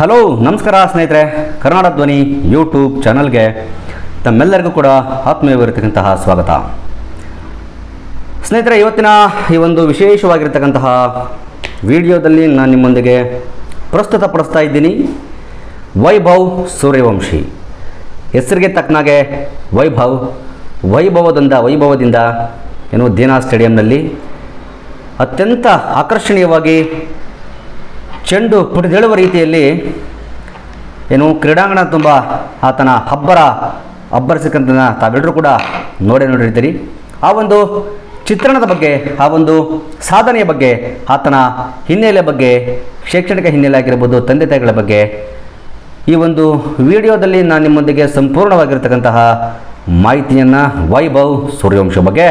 Hello, ನಮಸ್ಕಾರ ಸ್ನೇಹಿತರೆ. ಕರ್ನಾಟ ಧ್ವನಿ ಯೂಟ್ಯೂಬ್ ಚಾನಲ್ಗೆ ತಮ್ಮೆಲ್ಲರಿಗೂ ಕೂಡ ಆತ್ಮೀಯವಿರತಕ್ಕಂತಹ ಸ್ವಾಗತ. ಸ್ನೇಹಿತರೆ, ಇವತ್ತಿನ ಈ ಒಂದು ವಿಶೇಷವಾಗಿರ್ತಕ್ಕಂತಹ ವಿಡಿಯೋದಲ್ಲಿ ನಾನು ನಿಮ್ಮೊಂದಿಗೆ ಪ್ರಸ್ತುತಪಡಿಸ್ತಾ ಇದ್ದೀನಿ ವೈಭವ್ ಸೂರ್ಯವಂಶಿ. ಹೆಸರಿಗೆ ತಕ್ಕನಾಗೆ ವೈಭವ್, ವೈಭವದಿಂದ ವೈಭವದಿಂದ ಏನು ದೀನಾ ಸ್ಟೇಡಿಯಂನಲ್ಲಿ ಅತ್ಯಂತ ಆಕರ್ಷಣೀಯವಾಗಿ ಚೆಂಡು ಪುಟಿದೇಳುವ ರೀತಿಯಲ್ಲಿ ಏನು ಕ್ರೀಡಾಂಗಣ ತುಂಬ ಆತನ ಹಬ್ಬರ ಅಬ್ಬರಿಸಕ್ಕಂಥ ತಾವೆಲ್ಲರೂ ಕೂಡ ನೋಡಿ ನೋಡಿರ್ತೀರಿ. ಆ ಒಂದು ಚಿತ್ರಣದ ಬಗ್ಗೆ, ಆ ಒಂದು ಸಾಧನೆಯ ಬಗ್ಗೆ, ಆತನ ಹಿನ್ನೆಲೆ ಬಗ್ಗೆ, ಶೈಕ್ಷಣಿಕ ಹಿನ್ನೆಲೆ ಆಗಿರ್ಬೋದು, ತಂದೆ ತಾಯಿಗಳ ಬಗ್ಗೆ ಈ ಒಂದು ವಿಡಿಯೋದಲ್ಲಿ ನಾನು ನಿಮ್ಮೊಂದಿಗೆ ಸಂಪೂರ್ಣವಾಗಿರ್ತಕ್ಕಂತಹ ಮಾಹಿತಿಯನ್ನು ವೈಭವ್ ಸೂರ್ಯವಂಶ ಬಗ್ಗೆ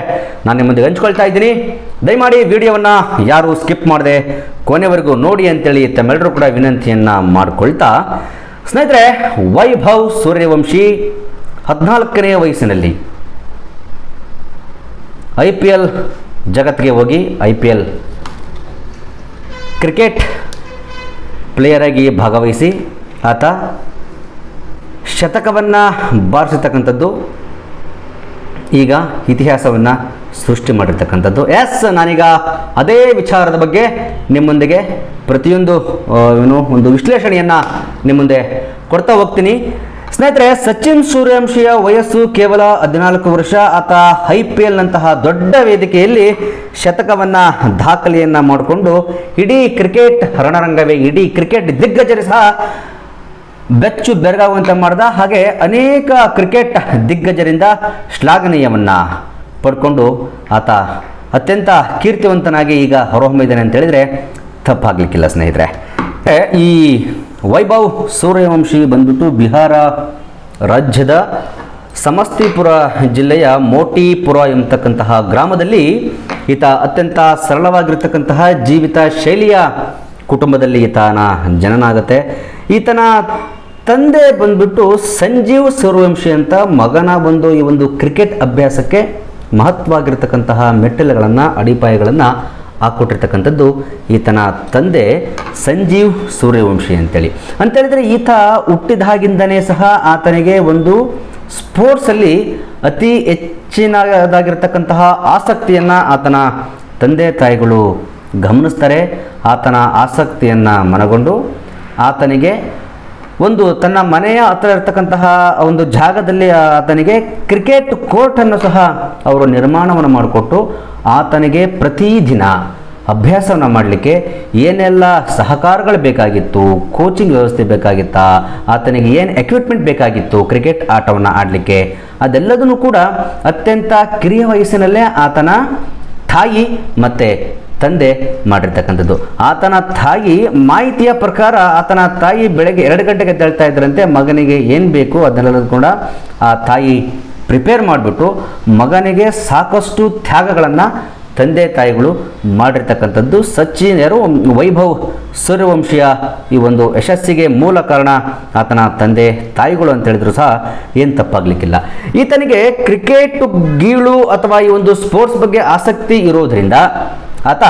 ನಾನು ನಿಮ್ಮೊಂದಿಗೆ ಹಂಚ್ಕೊಳ್ತಾ ಇದ್ದೀನಿ. ದಯಮಾಡಿ ವಿಡಿಯೋವನ್ನು ಯಾರು ಸ್ಕಿಪ್ ಮಾಡದೆ ಕೊನೆವರೆಗೂ ನೋಡಿ ಅಂತೇಳಿ ತಮ್ಮೆಲ್ಲರೂ ಕೂಡ ವಿನಂತಿಯನ್ನು ಮಾಡಿಕೊಳ್ತಾ. ಸ್ನೇಹಿತರೆ, ವೈಭವ್ ಸೂರ್ಯವಂಶಿ ಹದಿನಾಲ್ಕನೇ ವಯಸ್ಸಿನಲ್ಲಿ. ಐ ಪಿ ಎಲ್ ಜಗತ್ತಿಗೆ ಹೋಗಿ ಐ ಪಿ ಎಲ್ ಕ್ರಿಕೆಟ್ ಪ್ಲೇಯರಾಗಿ ಭಾಗವಹಿಸಿ ಆತ ಶತಕವನ್ನು ಬಾರಿಸಿರ್ತಕ್ಕಂಥದ್ದು ಈಗ ಇತಿಹಾಸವನ್ನು ಸೃಷ್ಟಿ ಮಾಡಿರ್ತಕ್ಕಂಥದ್ದು. ಎಸ್ ನಾನೀಗ ಅದೇ ವಿಚಾರದ ಬಗ್ಗೆ ನಿಮ್ಮೊಂದಿಗೆ ಪ್ರತಿಯೊಂದು ಏನು, ಒಂದು ವಿಶ್ಲೇಷಣೆಯನ್ನು ನಿಮ್ಮ ಮುಂದೆ ಕೊಡ್ತಾ ಹೋಗ್ತೀನಿ. ಸ್ನೇಹಿತರೆ, ಸಚಿನ್ ಸೂರ್ಯವಂಶಿಯ ವಯಸ್ಸು ಕೇವಲ ಹದಿನಾಲ್ಕು ವರ್ಷ. ಆತ ಐ ಪಿ ಎಲ್ನಂತಹ ದೊಡ್ಡ ವೇದಿಕೆಯಲ್ಲಿ ಶತಕವನ್ನು ದಾಖಲೆಯನ್ನು ಮಾಡಿಕೊಂಡು ಇಡೀ ಕ್ರಿಕೆಟ್ ರಣರಂಗವೇ, ಇಡೀ ಕ್ರಿಕೆಟ್ ದಿಗ್ಗಜರು ಸಹ ಬೆಚ್ಚು ಬೆರಗಾಗುವಂತೆ ಮಾಡಿದ. ಹಾಗೆ ಅನೇಕ ಕ್ರಿಕೆಟ್ ದಿಗ್ಗಜರಿಂದ ಶ್ಲಾಘನೀಯವನ್ನು ಪಡ್ಕೊಂಡು ಆತ ಅತ್ಯಂತ ಕೀರ್ತಿವಂತನಾಗಿ ಈಗ ಹೊರಹೊಮ್ಮಿದ್ದಾನೆ ಅಂತ ಹೇಳಿದರೆ ತಪ್ಪಾಗಲಿಕ್ಕಿಲ್ಲ ಸ್ನೇಹಿತರೆ. ಈ ವೈಭವ್ ಸೂರ್ಯವಂಶಿ ಬಂದ್ಬಿಟ್ಟು ಬಿಹಾರ ರಾಜ್ಯದ ಸಮಸ್ತಿಪುರ ಜಿಲ್ಲೆಯ ಮೋಟಿಪುರ ಎಂಬತಕ್ಕಂತಹ ಗ್ರಾಮದಲ್ಲಿ ಈತ ಅತ್ಯಂತ ಸರಳವಾಗಿರ್ತಕ್ಕಂತಹ ಜೀವಿತ ಶೈಲಿಯ ಕುಟುಂಬದಲ್ಲಿ ಈತನ ಜನನಾಗತ್ತೆ. ಈತನ ತಂದೆ ಬಂದ್ಬಿಟ್ಟು ಸಂಜೀವ್ ಸೂರ್ಯವಂಶಿ ಅಂತ ಮಗನ ಬಂದು ಈ ಒಂದು ಕ್ರಿಕೆಟ್ ಅಭ್ಯಾಸಕ್ಕೆ ಮಹತ್ವವಾಗಿರ್ತಕ್ಕಂತಹ ಮೆಟ್ಟಿಲುಗಳನ್ನು, ಅಡಿಪಾಯಗಳನ್ನು ಹಾಕ್ಕೊಟ್ಟಿರ್ತಕ್ಕಂಥದ್ದು ಈತನ ತಂದೆ ಸಂಜೀವ್ ಸೂರ್ಯವಂಶಿ ಅಂತೇಳಿ. ಅಂತೇಳಿದರೆ ಈತ ಹುಟ್ಟಿದಾಗಿಂದನೇ ಸಹ ಆತನಿಗೆ ಒಂದು ಸ್ಪೋರ್ಟ್ಸಲ್ಲಿ ಅತಿ ಹೆಚ್ಚಿನದಾಗಿರ್ತಕ್ಕಂತಹ ಆಸಕ್ತಿಯನ್ನು ಆತನ ತಂದೆ ತಾಯಿಗಳು ಗಮನಿಸ್ತಾರೆ. ಆತನ ಆಸಕ್ತಿಯನ್ನು ಮನಗೊಂಡು ಆತನಿಗೆ ಒಂದು ತನ್ನ ಮನೆಯ ಹತ್ರ ಇರತಕ್ಕಂತಹ ಒಂದು ಜಾಗದಲ್ಲಿ ಆತನಿಗೆ ಕ್ರಿಕೆಟ್ ಕೋರ್ಟನ್ನು ಸಹ ಅವರು ನಿರ್ಮಾಣವನ್ನು ಮಾಡಿಕೊಟ್ಟು ಆತನಿಗೆ ಪ್ರತಿದಿನ ಅಭ್ಯಾಸವನ್ನು ಮಾಡಲಿಕ್ಕೆ ಏನೆಲ್ಲ ಸಹಕಾರಗಳು ಬೇಕಾಗಿತ್ತು ಕೋಚಿಂಗ್ ವ್ಯವಸ್ಥೆ ಬೇಕಾಗಿತ್ತಾ, ಆತನಿಗೆ ಏನು ಎಕ್ವಿಪ್ಮೆಂಟ್ ಬೇಕಾಗಿತ್ತು ಕ್ರಿಕೆಟ್ ಆಟವನ್ನು ಆಡಲಿಕ್ಕೆ, ಅದೆಲ್ಲದನ್ನು ಕೂಡ ಅತ್ಯಂತ ಕಿರಿಯ ವಯಸ್ಸಿನಲ್ಲೇ ಆತನ ತಾಯಿ ಮತ್ತು ತಂದೆ ಮಾಡಿರ್ತಕ್ಕಂಥದ್ದು. ಆತನ ತಾಯಿ ಮಾಹಿತಿಯ ಪ್ರಕಾರ ಆತನ ತಾಯಿ ಬೆಳಗ್ಗೆ ಎರಡು ಗಂಟೆಗೆ ತೆಳ್ತಾ ಇದ್ರಂತೆ ಮಗನಿಗೆ ಏನು ಬೇಕು ಅದನ್ನೆಲ್ಲ ಕೂಡ ಆ ತಾಯಿ ಪ್ರಿಪೇರ್ ಮಾಡಿಬಿಟ್ಟು ಮಗನಿಗೆ ಸಾಕಷ್ಟು ತ್ಯಾಗಗಳನ್ನು ತಂದೆ ತಾಯಿಗಳು ಮಾಡಿರ್ತಕ್ಕಂಥದ್ದು. ಸಚಿನರು ವೈಭವ್ ಸೂರ್ಯವಂಶಿಯ ಈ ಒಂದು ಯಶಸ್ಸಿಗೆ ಮೂಲ ಕಾರಣ ಆತನ ತಂದೆ ತಾಯಿಗಳು ಅಂತ ಹೇಳಿದ್ರು ಸಹ ಏನು ತಪ್ಪಾಗಲಿಕ್ಕಿಲ್ಲ. ಈತನಿಗೆ ಕ್ರಿಕೆಟ್ ಗೀಳು ಅಥವಾ ಈ ಒಂದು ಸ್ಪೋರ್ಟ್ಸ್ ಬಗ್ಗೆ ಆಸಕ್ತಿ ಇರೋದ್ರಿಂದ ಆತ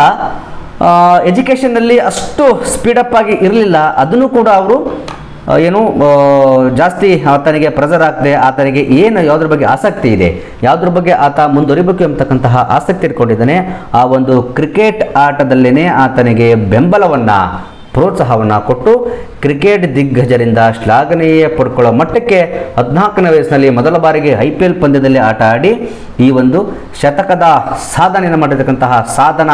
ಎಜುಕೇಷನ್ನಲ್ಲಿ ಅಷ್ಟು ಸ್ಪೀಡಪ್ ಆಗಿ ಇರಲಿಲ್ಲ. ಅದನ್ನು ಕೂಡ ಅವರು ಏನು ಜಾಸ್ತಿ ಆತನಿಗೆ ಪ್ರೆಸರ್ ಆಗ್ತದೆ ಆತನಿಗೆ ಏನು ಯಾವುದ್ರ ಬಗ್ಗೆ ಆಸಕ್ತಿ ಇದೆ, ಯಾವುದ್ರ ಬಗ್ಗೆ ಆತ ಮುಂದುವರಿಬೇಕು ಎಂಬತಕ್ಕಂತಹ ಆಸಕ್ತಿ ಇಟ್ಕೊಂಡಿದ್ದಾನೆ. ಆ ಒಂದು ಕ್ರಿಕೆಟ್ ಆಟದಲ್ಲೇ ಆತನಿಗೆ ಬೆಂಬಲವನ್ನು ಪ್ರೋತ್ಸಾಹವನ್ನು ಕೊಟ್ಟು ಕ್ರಿಕೆಟ್ ದಿಗ್ಗಜರಿಂದ ಶ್ಲಾಘನೀಯ ಪಡ್ಕೊಳ್ಳೋ ಮಟ್ಟಕ್ಕೆ ಹದಿನಾಲ್ಕನೇ ವಯಸ್ಸಿನಲ್ಲಿ ಮೊದಲ ಬಾರಿಗೆ ಐ ಪಿ ಎಲ್ ಪಂದ್ಯದಲ್ಲಿ ಆಟ ಆಡಿ ಈ ಒಂದು ಶತಕದ ಸಾಧನೆಯನ್ನು ಮಾಡಿರ್ತಕ್ಕಂತಹ ಸಾಧನ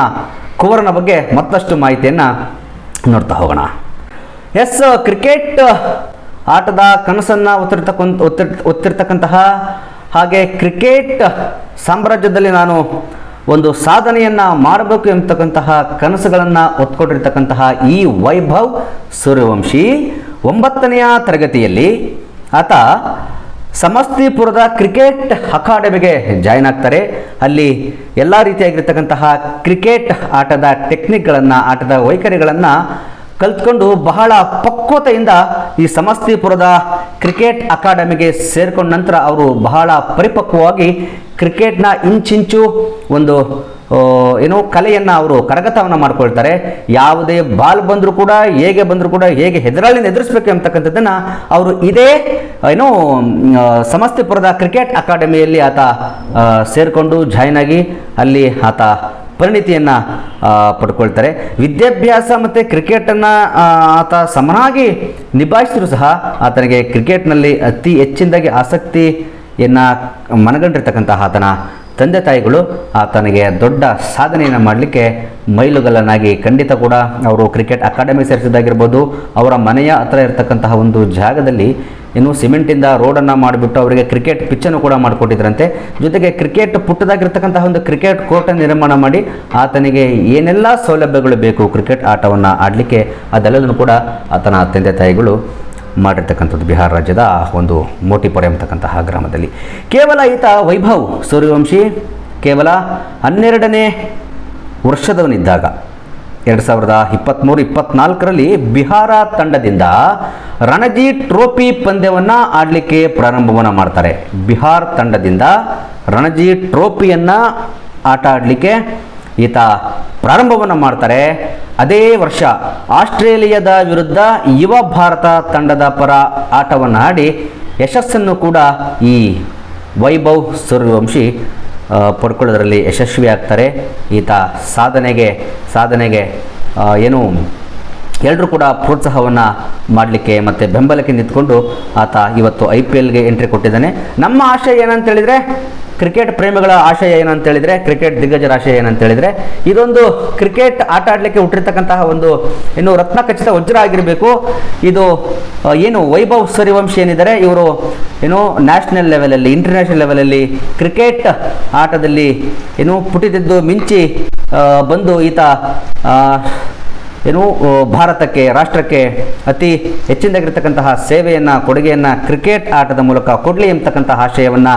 ಕುವರನ ಬಗ್ಗೆ ಮತ್ತಷ್ಟು ಮಾಹಿತಿಯನ್ನು ನೋಡ್ತಾ ಹೋಗೋಣ. ಎಸ್, ಕ್ರಿಕೆಟ್ ಆಟದ ಕನಸನ್ನು ಒತ್ತಿರ್ತಕ್ಕಂಥ ಒತ್ತಿರ್ ಒತ್ತಿರ್ತಕ್ಕಂತಹ ಹಾಗೆ ಕ್ರಿಕೆಟ್ ಸಾಮ್ರಾಜ್ಯದಲ್ಲಿ ನಾನು ಒಂದು ಸಾಧನೆಯನ್ನು ಮಾಡಬೇಕು ಎಂಬತಕ್ಕಂತಹ ಕನಸುಗಳನ್ನು ಒತ್ಕೊಂಡಿರ್ತಕ್ಕಂತಹ ಈ ವೈಭವ್ ಸೂರ್ಯವಂಶಿ ಒಂಬತ್ತನೆಯ ತರಗತಿಯಲ್ಲಿ ಆತ ಸಮಸ್ತಿಪುರದ ಕ್ರಿಕೆಟ್ ಅಕಾಡೆಮಿಗೆ ಜಾಯ್ನ್ ಆಗ್ತಾರೆ. ಅಲ್ಲಿ ಎಲ್ಲ ರೀತಿಯಾಗಿರ್ತಕ್ಕಂತಹ ಕ್ರಿಕೆಟ್ ಆಟದ ಟೆಕ್ನಿಕ್ಗಳನ್ನು, ಆಟದ ವೈಖರಿಗಳನ್ನು ಕಲ್ತ್ಕೊಂಡು ಬಹಳ ಪಕ್ವತೆಯಿಂದ ಈ ಸಮಸ್ತಿಪುರದ ಕ್ರಿಕೆಟ್ ಅಕಾಡೆಮಿಗೆ ಸೇರಿಕೊಂಡ ನಂತರ ಅವರು ಬಹಳ ಪರಿಪಕ್ವವಾಗಿ ಕ್ರಿಕೆಟ್ನ ಇಂಚಿಂಚು ಒಂದು ಏನೋ ಕಲೆಯನ್ನು ಅವರು ಕರಗತವನ್ನು ಮಾಡ್ಕೊಳ್ತಾರೆ. ಯಾವುದೇ ಬಾಲ್ ಬಂದರೂ ಕೂಡ, ಹೇಗೆ ಬಂದರೂ ಕೂಡ, ಹೇಗೆ ಹೆದರಾಳಿನ ಎದುರಿಸಬೇಕು ಅಂತಕ್ಕಂಥದ್ದನ್ನು ಅವರು ಇದೇ, ಏನೋ ಸಮಸ್ತಿಪುರದ ಕ್ರಿಕೆಟ್ ಅಕಾಡೆಮಿಯಲ್ಲಿ ಆತ ಸೇರಿಕೊಂಡು ಜಾಯ್ನ್ ಆಗಿ ಅಲ್ಲಿ ಆತ ಪರಿಣಿತಿಯನ್ನು ಪಡ್ಕೊಳ್ತಾರೆ. ವಿದ್ಯಾಭ್ಯಾಸ ಮತ್ತು ಕ್ರಿಕೆಟನ್ನು ಆತ ಸಮನಾಗಿ ನಿಭಾಯಿಸಿದ್ರು ಸಹ ಆತನಿಗೆ ಕ್ರಿಕೆಟ್ನಲ್ಲಿ ಅತಿ ಹೆಚ್ಚಿನದಾಗಿ ಆಸಕ್ತಿಯನ್ನು ಮನಗಂಡಿರ್ತಕ್ಕಂತಹ ಆತನ ತಂದೆ ತಾಯಿಗಳು. ಆತನಿಗೆ ದೊಡ್ಡ ಸಾಧನೆಯನ್ನು ಮಾಡಲಿಕ್ಕೆ ಮೈಲುಗಲ್ಲನಾಗಿ ಖಂಡಿತ ಕೂಡ ಅವರು ಕ್ರಿಕೆಟ್ ಅಕಾಡೆಮಿ ಸೇರಿಸಿದಾಗಿರ್ಬೋದು ಅವರ ಮನೆಯ ಹತ್ರ ಇರತಕ್ಕಂತಹ ಒಂದು ಜಾಗದಲ್ಲಿ ಇನ್ನು ಸಿಮೆಂಟಿಂದ ರೋಡನ್ನು ಮಾಡಿಬಿಟ್ಟು ಅವರಿಗೆ ಕ್ರಿಕೆಟ್ ಪಿಚ್ಚನ್ನು ಕೂಡ ಮಾಡಿಕೊಟ್ಟಿದ್ರಂತೆ. ಜೊತೆಗೆ ಕ್ರಿಕೆಟ್ ಪುಟ್ಟದಾಗಿರ್ತಕ್ಕಂತಹ ಒಂದು ಕ್ರಿಕೆಟ್ ಕೋರ್ಟನ್ನು ನಿರ್ಮಾಣ ಮಾಡಿ ಆತನಿಗೆ ಏನೆಲ್ಲ ಸೌಲಭ್ಯಗಳು ಬೇಕು ಕ್ರಿಕೆಟ್ ಆಟವನ್ನು ಆಡಲಿಕ್ಕೆ ಅದೆಲ್ಲದನ್ನು ಕೂಡ ಆತನ ತಂದೆ ತಾಯಿಗಳು ಮಾಡಿರ್ತಕ್ಕಂಥದ್ದು ಬಿಹಾರ ರಾಜ್ಯದ ಒಂದು ಮೋಟಿಪೊರೆ ಎಂಬತಕ್ಕಂತಹ ಗ್ರಾಮದಲ್ಲಿ. ಕೇವಲ ಈತ ವೈಭವ್ ಸೂರ್ಯವಂಶಿ, ಕೇವಲ ಹನ್ನೆರಡನೇ ವರ್ಷದವನಿದ್ದಾಗ ಎರಡು ಸಾವಿರದ ಇಪ್ಪತ್ತ್ಮೂರು ಇಪ್ಪತ್ನಾಲ್ಕರಲ್ಲಿ ಬಿಹಾರ ತಂಡದಿಂದ ರಣಜಿ ಟ್ರೋಫಿ ಪಂದ್ಯವನ್ನು ಆಡಲಿಕ್ಕೆ ಪ್ರಾರಂಭವನ್ನು ಮಾಡ್ತಾರೆ. ಬಿಹಾರ್ ತಂಡದಿಂದ ರಣಜಿ ಟ್ರೋಫಿಯನ್ನು ಆಟ ಆಡಲಿಕ್ಕೆ ಈತ ಪ್ರಾರಂಭವನ್ನು ಮಾಡ್ತಾರೆ. ಅದೇ ವರ್ಷ ಆಸ್ಟ್ರೇಲಿಯಾದ ವಿರುದ್ಧ ಯುವ ಭಾರತ ತಂಡದ ಪರ ಆಟವನ್ನು ಆಡಿ ಯಶಸ್ಸನ್ನು ಕೂಡ ಈ ವೈಭವ್ ಸೂರ್ಯವಂಶಿ ಪಡ್ಕೊಳ್ಳೋದ್ರಲ್ಲಿ ಯಶಸ್ವಿ ಆಗ್ತಾರೆ. ಈತ ಸಾಧನೆಗೆ ಸಾಧನೆಗೆ ಏನು ಎಲ್ಲರೂ ಕೂಡ ಪ್ರೋತ್ಸಾಹವನ್ನು ಮಾಡಲಿಕ್ಕೆ ಮತ್ತು ಬೆಂಬಲಕ್ಕೆ ನಿಂತ್ಕೊಂಡು ಆತ ಇವತ್ತು ಐ ಪಿ ಎಲ್ಗೆ ಎಂಟ್ರಿ ಕೊಟ್ಟಿದ್ದಾನೆ. ನಮ್ಮ ಆಶಯ ಏನಂತ ಹೇಳಿದರೆ ಕ್ರಿಕೆಟ್ ಪ್ರೇಮಿಗಳ ಆಶಯ ಏನಂತ ಹೇಳಿದ್ರೆ ಕ್ರಿಕೆಟ್ ದಿಗ್ಗಜರ ಆಶಯ ಏನಂತ ಹೇಳಿದ್ರೆ ಇದೊಂದು ಕ್ರಿಕೆಟ್ ಆಟ ಆಡಲಿಕ್ಕೆ ಹುಟ್ಟಿರ್ತಕ್ಕಂತಹ ಒಂದು ಏನು ರತ್ನ ಖಚಿತ ವಜ್ರ ಆಗಿರಬೇಕು. ಇದು ಏನು ವೈಭವ್ ಸರಿವಂಶ ಏನಿದ್ದಾರೆ, ಇವರು ಏನು ನ್ಯಾಷನಲ್ ಲೆವೆಲಲ್ಲಿ, ಇಂಟರ್ನ್ಯಾಷನಲ್ ಲೆವೆಲಲ್ಲಿ ಕ್ರಿಕೆಟ್ ಆಟದಲ್ಲಿ ಏನು ಪುಟಿದಿದ್ದು ಮಿಂಚಿ ಬಂದು ಈತ ಏನು ಭಾರತಕ್ಕೆ, ರಾಷ್ಟ್ರಕ್ಕೆ ಅತಿ ಹೆಚ್ಚಿನದಾಗಿರ್ತಕ್ಕಂತಹ ಸೇವೆಯನ್ನು, ಕೊಡುಗೆಯನ್ನು ಕ್ರಿಕೆಟ್ ಆಟದ ಮೂಲಕ ಕೊಡಲಿ ಎಂಬತಕ್ಕಂತಹ ಆಶಯವನ್ನು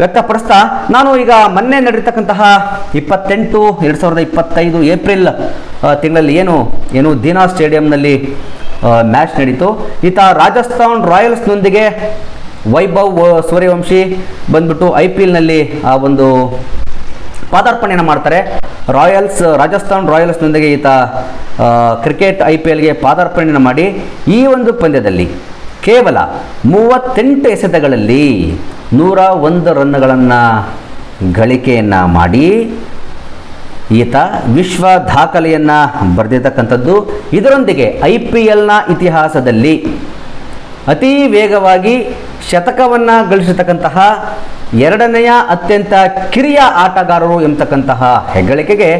ವ್ಯಕ್ತಪಡಿಸ್ತಾ ನಾನು ಈಗ ಮೊನ್ನೆ ನಡೀತಕ್ಕಂತಹ ಇಪ್ಪತ್ತೆಂಟು, ಎರಡು ಸಾವಿರದ ಇಪ್ಪತ್ತೈದು ಏಪ್ರಿಲ್ ತಿಂಗಳಲ್ಲಿ ಏನು ಏನು ದೀನಾ ಸ್ಟೇಡಿಯಂನಲ್ಲಿ ಮ್ಯಾಚ್ ನಡೀತು. ಈತ ರಾಜಸ್ಥಾನ್ ರಾಯಲ್ಸ್ನೊಂದಿಗೆ ವೈಭವ್ ಸೂರ್ಯವಂಶಿ ಬಂದ್ಬಿಟ್ಟು ಐ ಪಿ ಎಲ್ನಲ್ಲಿ, ಆ, ಒಂದು ಪಾದಾರ್ಪಣೆಯನ್ನು ಮಾಡ್ತಾರೆ. ರಾಯಲ್ಸ್, ರಾಜಸ್ಥಾನ್ ರಾಯಲ್ಸ್ನೊಂದಿಗೆ ಈತ ಕ್ರಿಕೆಟ್ ಐ ಪಿ ಎಲ್ಗೆ ಪಾದಾರ್ಪಣೆಯನ್ನು ಮಾಡಿ ಈ ಒಂದು ಪಂದ್ಯದಲ್ಲಿ ಕೇವಲ ಮೂವತ್ತೆಂಟು ಎಸೆತಗಳಲ್ಲಿ ನೂರ ಒಂದು ರನ್ಗಳನ್ನು ಗಳಿಕೆಯನ್ನು ಮಾಡಿ ಈತ ವಿಶ್ವ ದಾಖಲೆಯನ್ನು ಬರೆದಿರ್ತಕ್ಕಂಥದ್ದು. ಇದರೊಂದಿಗೆ ಐ ಪಿ ಎಲ್ನ ಇತಿಹಾಸದಲ್ಲಿ ಅತಿ ವೇಗವಾಗಿ ಶತಕವನ್ನು ಗಳಿಸಿರ್ತಕ್ಕಂತಹ ಎರಡನೆಯ ಅತ್ಯಂತ ಕಿರಿಯ ಆಟಗಾರರು ಎಂಬತಕ್ಕಂತಹ ಹೆಗ್ಗಳಿಕೆಗೆ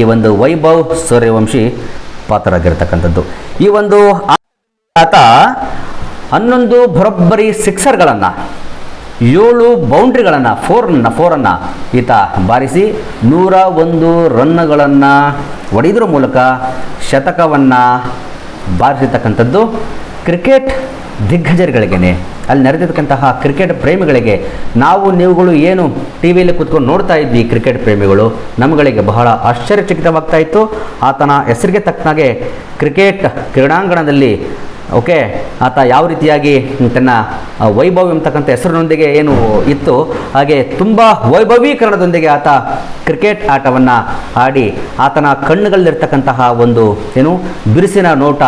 ಈ ಒಂದು ವೈಭವ್ ಸೂರ್ಯವಂಶಿ ಪಾತ್ರರಾಗಿರ್ತಕ್ಕಂಥದ್ದು. ಈ ಒಂದು ಆತ ಹನ್ನೊಂದು ಬರೋಬ್ಬರಿ ಸಿಕ್ಸರ್ಗಳನ್ನು ಏಳು ಬೌಂಡ್ರಿಗಳನ್ನು, ಫೋರ್ನ, ಫೋರನ್ನು ಈತ ಬಾರಿಸಿ ನೂರ ಒಂದು ರನ್ನುಗಳನ್ನು ಒಡೆದ್ರ ಮೂಲಕ ಶತಕವನ್ನು ಬಾರಿಸಿರ್ತಕ್ಕಂಥದ್ದು ಕ್ರಿಕೆಟ್ ದಿಗ್ಗಜರುಗಳಿಗೇನೆ. ಅಲ್ಲಿ ನೆರೆದಿರ್ತಕ್ಕಂತಹ ಕ್ರಿಕೆಟ್ ಪ್ರೇಮಿಗಳಿಗೆ ನಾವು, ನೀವುಗಳು ಏನು ಟಿ ವಿಯಲ್ಲಿ ಕೂತ್ಕೊಂಡು ನೋಡ್ತಾ ಇದ್ವಿ ಕ್ರಿಕೆಟ್ ಪ್ರೇಮಿಗಳು ನಮ್ಮಗಳಿಗೆ ಬಹಳ ಆಶ್ಚರ್ಯಚಕಿತವಾಗ್ತಾ ಇತ್ತು. ಆತನ ಹೆಸರಿಗೆ ತಕ್ಕನಾಗೆ ಕ್ರಿಕೆಟ್ ಕ್ರೀಡಾಂಗಣದಲ್ಲಿ ಓಕೆ, ಆತ ಯಾವ ರೀತಿಯಾಗಿ ತನ್ನ ವೈಭವ ಎಂಬತಕ್ಕಂಥ ಹೆಸರಿನೊಂದಿಗೆ ಏನು ಇತ್ತು, ಹಾಗೆ ತುಂಬ ವೈಭವೀಕರಣದೊಂದಿಗೆ ಆತ ಕ್ರಿಕೆಟ್ ಆಟವನ್ನು ಆಡಿ ಆತನ ಕಣ್ಣುಗಳಲ್ಲಿರ್ತಕ್ಕಂತಹ ಒಂದು, ಏನು, ಬಿರುಸಿನ ನೋಟ,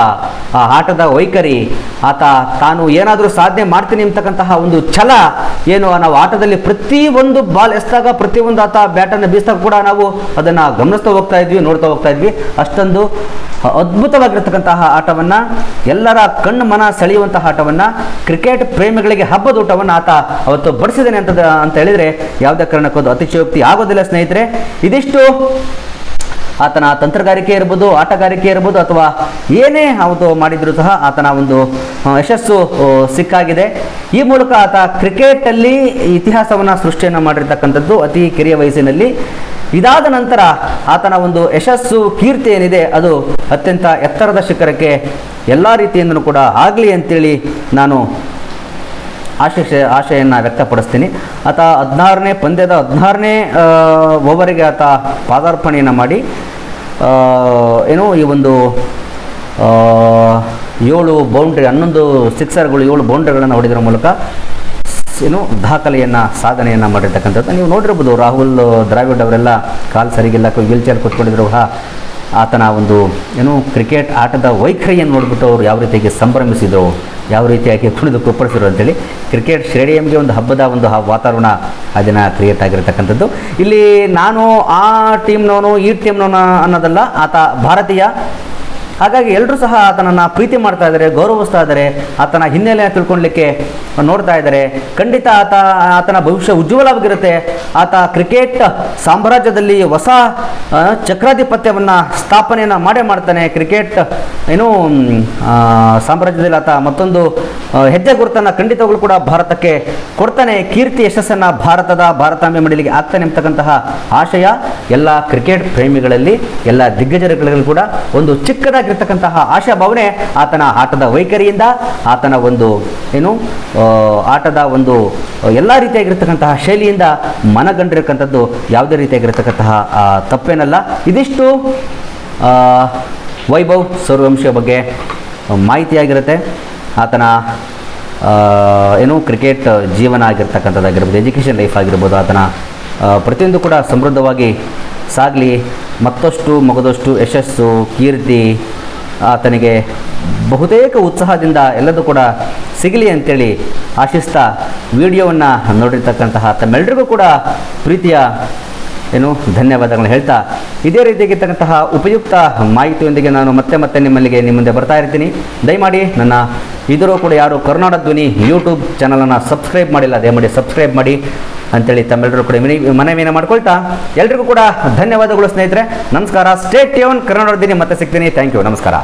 ಆ ಆಟದ ವೈಖರಿ, ಆತ ತಾನು ಏನಾದರೂ ಸಾಧನೆ ಮಾಡ್ತೀನಿ ಅಂತಕ್ಕಂತಹ ಒಂದು ಛಲ, ಏನು, ನಾವು ಆಟದಲ್ಲಿ ಪ್ರತಿ ಒಂದು ಬಾಲ್ ಎಸ್ದಾಗ ಪ್ರತಿಯೊಂದು ಆತ ಬ್ಯಾಟನ್ನು ಬೀಸಿದಾಗ ಕೂಡ ನಾವು ಅದನ್ನು ಗಮನಿಸ್ತಾ ಹೋಗ್ತಾ ಇದ್ವಿ, ನೋಡ್ತಾ ಹೋಗ್ತಾ ಇದ್ವಿ. ಅಷ್ಟೊಂದು ಅದ್ಭುತವಾಗಿರ್ತಕ್ಕಂತಹ ಆಟವನ್ನು ಎಲ್ಲರ ಕಣ್ಣು ಮನ ಸೆಳೆಯುವಂತಹ ಆಟವನ್ನು ಕ್ರಿಕೆಟ್ ಪ್ರೇಮಿಗಳಿಗೆ ಹಬ್ಬದ ಊಟವನ್ನು ಆತ ಅವತ್ತು ಬಡಿಸಿದ್ದಾನೆ ಅಂತ ಅಂತ ಹೇಳಿದರೆ ಯಾವುದೇ ಕಾರಣಕ್ಕೂ ಅದು ಅತಿಶಯೋಕ್ತಿ ಆಗೋದಿಲ್ಲ ಸ್ನೇಹಿತರೆ. ಇದಿಷ್ಟು ಆತನ ತಂತ್ರಗಾರಿಕೆ ಇರ್ಬೋದು, ಆಟಗಾರಿಕೆ ಇರ್ಬೋದು ಅಥವಾ ಏನೇ ಅವತ್ತು ಮಾಡಿದರೂ ಸಹ ಆತನ ಒಂದು ಯಶಸ್ಸು ಸಿಕ್ಕಾಗಿದೆ. ಈ ಮೂಲಕ ಆತ ಕ್ರಿಕೆಟಲ್ಲಿ ಇತಿಹಾಸವನ್ನು ಸೃಷ್ಟಿಯನ್ನು ಮಾಡಿರ್ತಕ್ಕಂಥದ್ದು ಅತಿ ಕಿರಿಯ ವಯಸ್ಸಿನಲ್ಲಿ. ಇದಾದ ನಂತರ ಆತನ ಒಂದು ಯಶಸ್ಸು, ಕೀರ್ತಿ ಏನಿದೆ ಅದು ಅತ್ಯಂತ ಎತ್ತರದ ಶಿಖರಕ್ಕೆ ಎಲ್ಲ ರೀತಿಯಿಂದಲೂ ಕೂಡ ಆಗಲಿ ಅಂತೇಳಿ ನಾನು ಆಶಯ ಆಶೆಯನ್ನು ವ್ಯಕ್ತಪಡಿಸ್ತೀನಿ. ಆತ ಹದಿನಾರನೇ ಪಂದ್ಯದ ಹದಿನಾರನೇ ಓವರಿಗೆ ಆತ ಪಾದಾರ್ಪಣೆಯನ್ನು ಮಾಡಿ ಏನು ಈ ಒಂದು ಏಳು ಬೌಂಡ್ರಿ ಹನ್ನೊಂದು ಸಿಕ್ಸರ್ಗಳು ಏಳು ಬೌಂಡ್ರಿಗಳನ್ನು ಹೊಡೆದ್ರ ಮೂಲಕ ಏನು ದಾಖಲೆಯನ್ನು, ಸಾಧನೆಯನ್ನು ಮಾಡಿರ್ತಕ್ಕಂಥದ್ದು. ನೀವು ನೋಡಿರ್ಬೋದು, ರಾಹುಲ್ ದ್ರಾವಿಡ್ ಅವರೆಲ್ಲ ಕಾಲು ಸರಿಗಿಲ್ಲ ವೀಲ್ ಚೇರ್ ಕೂತ್ಕೊಂಡಿದ್ರು ಹಾ, ಆತನ ಒಂದು ಏನು ಕ್ರಿಕೆಟ್ ಆಟದ ವೈಖರಿಯನ್ನು ನೋಡಿಬಿಟ್ಟು ಅವರು ಯಾವ ರೀತಿಯಾಗಿ ಸಂಭ್ರಮಿಸಿದರು. ಯಾವ ರೀತಿಯಾಗಿ ಕುಣಿದು ಕುಪ್ಪಳಿಸಿದ್ರು ಅಂತೇಳಿ ಕ್ರಿಕೆಟ್ ಸ್ಟೇಡಿಯಂಗೆ ಒಂದು ಹಬ್ಬದ ಒಂದು ವಾತಾವರಣ ಅದನ್ನು ಕ್ರಿಯೇಟ್ ಆಗಿರತಕ್ಕಂಥದ್ದು. ಇಲ್ಲಿ ನಾನು ಆ ಟೀಮ್ನವನು ಈ ಟೀಮ್ನವನು ಅನ್ನೋದಲ್ಲ, ಆತ ಭಾರತೀಯ ಹಾಗಾಗಿ ಎಲ್ಲರೂ ಸಹ ಆತನನ್ನು ಪ್ರೀತಿ ಮಾಡ್ತಾ ಇದ್ದಾರೆ, ಗೌರವಿಸ್ತಾ ಇದ್ದಾರೆ. ಆತನ ಹಿನ್ನೆಲೆಯನ್ನು ತಿಳ್ಕೊಳ್ಲಿಕ್ಕೆ ನೋಡ್ತಾ ಇದ್ದಾರೆ. ಖಂಡಿತ ಆತ, ಆತನ ಭವಿಷ್ಯ ಉಜ್ವಲವಾಗಿರುತ್ತೆ. ಆತ ಕ್ರಿಕೆಟ್ ಸಾಮ್ರಾಜ್ಯದಲ್ಲಿ ಹೊಸ ಚಕ್ರಾಧಿಪತ್ಯವನ್ನು ಸ್ಥಾಪನೆಯನ್ನು ಮಾಡೇ ಮಾಡ್ತಾನೆ. ಕ್ರಿಕೆಟ್, ಏನು ಸಾಮ್ರಾಜ್ಯದಲ್ಲಿ ಆತ ಮತ್ತೊಂದು ಹೆಜ್ಜೆ ಗುರುತನ್ನು ಖಂಡಿತಗಳು ಕೂಡ ಭಾರತಕ್ಕೆ ಕೊಡ್ತಾನೆ. ಕೀರ್ತಿ ಯಶಸ್ಸನ್ನು ಭಾರತದ ಭಾರತಾಂಬೆ ಮಡಿಲಿಗೆ ಆಗ್ತಾನೆ ಎಂಬತಕ್ಕಂತಹ ಆಶಯ ಎಲ್ಲ ಕ್ರಿಕೆಟ್ ಪ್ರೇಮಿಗಳಲ್ಲಿ, ಎಲ್ಲ ದಿಗ್ಗಜರುಗಳಲ್ಲಿ ಕೂಡ ಒಂದು ಚಿಕ್ಕದಾಗಿರ್ತಕ್ಕಂತಹ ಆಶಾ ಭಾವನೆ ಆತನ ಆಟದ ವೈಖರಿಯಿಂದ, ಆತನ ಒಂದು ಏನು ಆಟದ ಒಂದು ಎಲ್ಲ ರೀತಿಯಾಗಿರ್ತಕ್ಕಂತಹ ಶೈಲಿಯಿಂದ ಮನಗಂಡಿರತಕ್ಕಂಥದ್ದು ಯಾವುದೇ ರೀತಿಯಾಗಿರ್ತಕ್ಕಂತಹ ತಪ್ಪೇನಲ್ಲ. ಇದಿಷ್ಟು ವೈಭವ್ ಸೌರವಂಶ ಬಗ್ಗೆ ಮಾಹಿತಿಯಾಗಿರುತ್ತೆ. ಆತನ ಏನು ಕ್ರಿಕೆಟ್ ಜೀವನ ಆಗಿರ್ತಕ್ಕಂಥದ್ದಾಗಿರ್ಬೋದು ಎಜುಕೇಷನ್ ಲೈಫ್ ಆಗಿರ್ಬೋದು, ಆತನ ಪ್ರತಿಯೊಂದು ಕೂಡ ಸಮೃದ್ಧವಾಗಿ ಸಾಗಲಿ, ಮತ್ತಷ್ಟು ಮಗದಷ್ಟು ಯಶಸ್ಸು, ಕೀರ್ತಿ ಆತನಿಗೆ ಬಹುತೇಕ ಉತ್ಸಾಹದಿಂದ ಎಲ್ಲದೂ ಕೂಡ ಸಿಗಲಿ ಅಂತೇಳಿ ಆಶಿಸ್ತಾ, ವಿಡಿಯೋವನ್ನು ನೋಡಿರ್ತಕ್ಕಂತಹ ತಮ್ಮೆಲ್ಲರಿಗೂ ಕೂಡ ಪ್ರೀತಿಯ ಏನು ಧನ್ಯವಾದಗಳನ್ನು ಹೇಳ್ತಾ ಇದೇ ರೀತಿಯಾಗಿರ್ತಕ್ಕಂತಹ ಉಪಯುಕ್ತ ಮಾಹಿತಿಯೊಂದಿಗೆ ನಾನು ಮತ್ತೆ ಮತ್ತೆ ನಿಮ್ಮಲ್ಲಿಗೆ ನಿಮ್ಮ ಮುಂದೆ ಬರ್ತಾ ಇರ್ತೀನಿ. ದಯಮಾಡಿ ನನ್ನ ಇದರೂ ಕೂಡ ಯಾರು ಕರ್ನಾಟಕ ಧ್ವನಿ ಯೂಟ್ಯೂಬ್ ಚಾನಲನ್ನು ಸಬ್ಸ್ಕ್ರೈಬ್ ಮಾಡಿಲ್ಲ, ದಯಮಾಡಿ ಸಬ್ಸ್ಕ್ರೈಬ್ ಮಾಡಿ ಅಂತೇಳಿ ತಮ್ಮೆಲ್ಲರೂ ಕೂಡ ಮನೆ ಮನವಿಯನ್ನು ಮಾಡ್ಕೊಳ್ತಾ ಎಲ್ರಿಗೂ ಕೂಡ ಧನ್ಯವಾದಗಳು ಸ್ನೇಹಿತರೆ. ನಮಸ್ಕಾರ. ಸ್ಟೇಟ್ ಟ್ಯೂನ್ ಕರ್ನಾಟಕ ಧ್ವನಿ ಮತ್ತೆ ಸಿಗ್ತೀನಿ. Thank you. ನಮಸ್ಕಾರ.